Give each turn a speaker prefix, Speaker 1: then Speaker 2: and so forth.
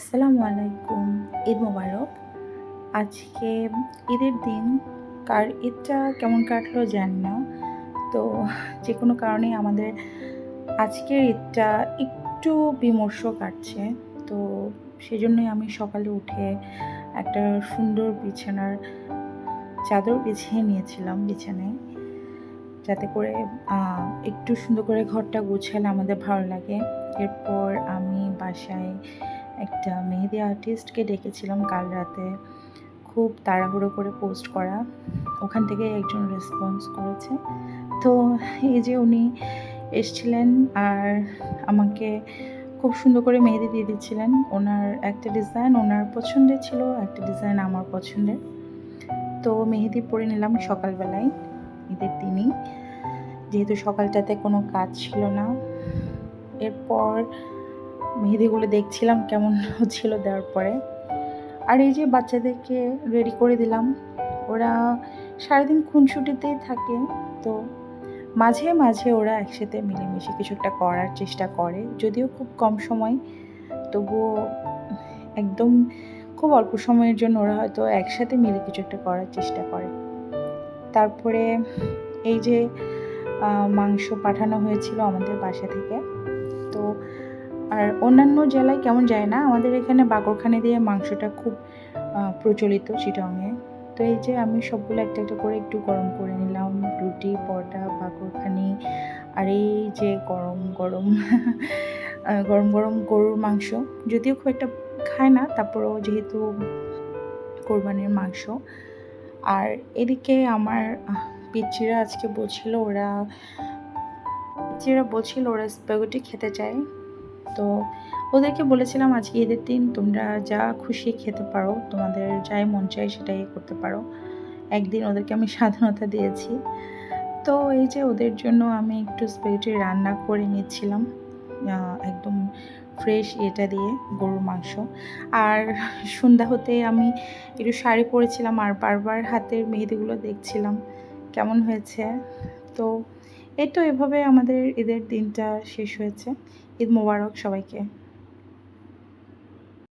Speaker 1: আসসালামু আলাইকুম। ঈদ মোবারক। আজকে ঈদের দিন। কার ঈদটা কেমন কাটলো জানি না। তো যে কোনো কারণে আমাদের আজকের ঈদটা একটু বিমর্ষ কাটছে। তো সেজন্যই আমি সকালে উঠে একটা সুন্দর বিছানার চাদর বিছিয়ে নিয়েছিলাম বিছানায়। যাতে করে একটু সুন্দর করে ঘরটা গুছালে আমাদের ভালো লাগে। এরপর আমি বাসায় একটা মেহেদি আর্টিস্টকে ডেকেছিলাম কাল রাতে। খুব তাড়াহুড়ো করে পোস্ট করা। ওখান থেকে একজন রেসপন্স করেছে। তো এই যে উনি এসছিলেন আর আমাকে খুব সুন্দর করে মেহেদি দিয়ে দিচ্ছিলেন। ওনার একটা ডিজাইন ওনার পছন্দের ছিল, একটা ডিজাইন আমার পছন্দের। তো মেহেদি পরে নিলাম সকালবেলায়, ঈদের দিনই। যেহেতু সকালটাতে কোনো কাজ ছিল না। এরপর মেহেদিগুলো দেখছিলাম কেমন হচ্ছিল দেওয়ার পরে। আর এই যে বাচ্চাদেরকে রেডি করে দিলাম, ওরা সারাদিন খুনসুটিতেই থাকে, তো মাঝে মাঝে ওরা একসাথে মিলেমিশে কিছু একটা করার চেষ্টা করে, যদিও খুব কম সময়, তবুও একদম খুব অল্প সময়ের জন্য ওরা হয়তো একসাথে মিলে কিছু একটা করার চেষ্টা করে। তারপরে এই যে মাংস পাঠানো হয়েছিল আমাদের বাসা থেকে, তো আর অন্যান্য জেলায় কেমন যায় না? আমাদের এখানে বাকরখানে দিয়ে মাংসটা খুব প্রচলিত চিটংয়ে তো এই যে আমি সবগুলো একটা একটা করে একটু গরম করে নিলাম। রুটি পরোটা বাকরখানি আর এই যে গরম গরম গরম গরম গরুর মাংস। যদিও খুব একটা খায় না তারপরেও যেহেতু কোরবানির মাংস। আর এদিকে আমার আহ, পিচ্চিরা আজকে বলছিল ওরা পিচ্চিরা বলছিল ওরা স্প্যাগেটি খেতে চায়। তো ওদেরকে বলেছিলাম আজকে ঈদের দিন তোমরা যা খুশি খেতে পারো তোমাদের যাই মন চায় সেটাই করতে পারো। একদিন ওদেরকে আমি স্বাধীনতা দিয়েছি। তো এই যে ওদের জন্য আমি একটু স্পেগেটি রান্না করে নিচ্ছিলাম আহ, একদম ফ্রেশ এটা দিয়ে গরুর মাংস। আর সন্ধ্যা হতে আমি একটু শাড়ি পরেছিলাম আর বারবার হাতের মেহেদিগুলো দেখছিলাম কেমন হয়েছে? তো এই তো এভাবে আমাদের ঈদের দিনটা শেষ হয়েছে। ঈদ মোবারক সবাইকে।